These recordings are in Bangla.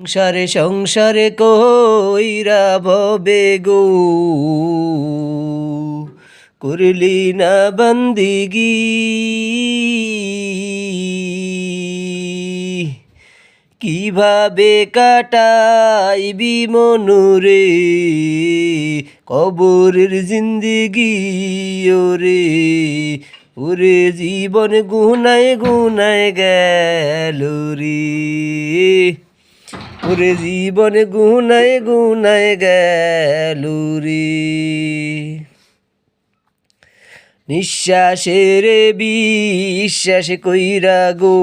সংসারে সংসারে কইরা ভবে গো। করলি না বন্দিগি। কীভাবে কাটাইবি মনুরে, কবরের জিন্দিগি ওরে। ওরে জীবন গুনায় গুনায় গেল রে। ওরে জীবন গুনায় গুনায় গেল রে। নিঃশ্বাসের বিশ্বাস কইরা গো।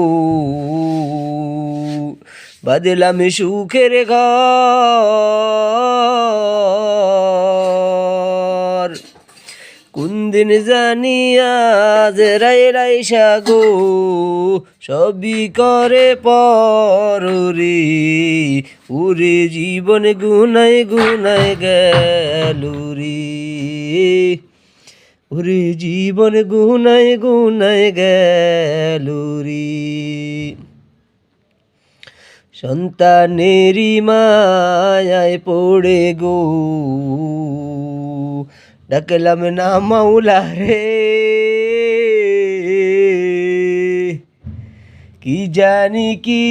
বাদলাম সুখের ঘর। কোন দিন জানি আজ রাই রাই সাগো, সবই করে পর উরে জীবন গুনায় গুনায় গেল রে ওরে জীবন গুনায় গুনায় গেল রে সন্তানেরই মায়ায় পড়ে গো। ডাকলাম না মাওলা রে কি জানি কি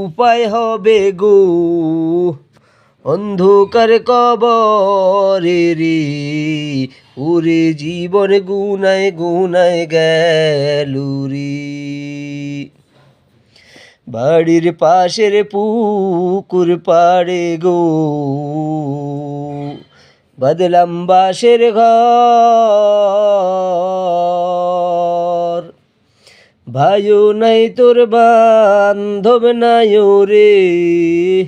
উপায় হবে গো অন্ধকার কবরে রে ওরে জীবন গুনায় গুনায় গেল রে বাড়ির পাশের পুকুর পাড়ে গো বদলাম বাসের নাই তোর বান্ধব নাই রে,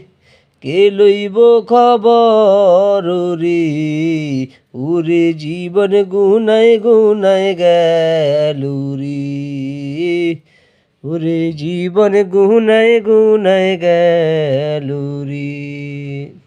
কে লইব খবর রে? ওরে জীবন গুনায় গুনায় গেল রে। ওরে জীবন গুনায় গুনায় গেল রে।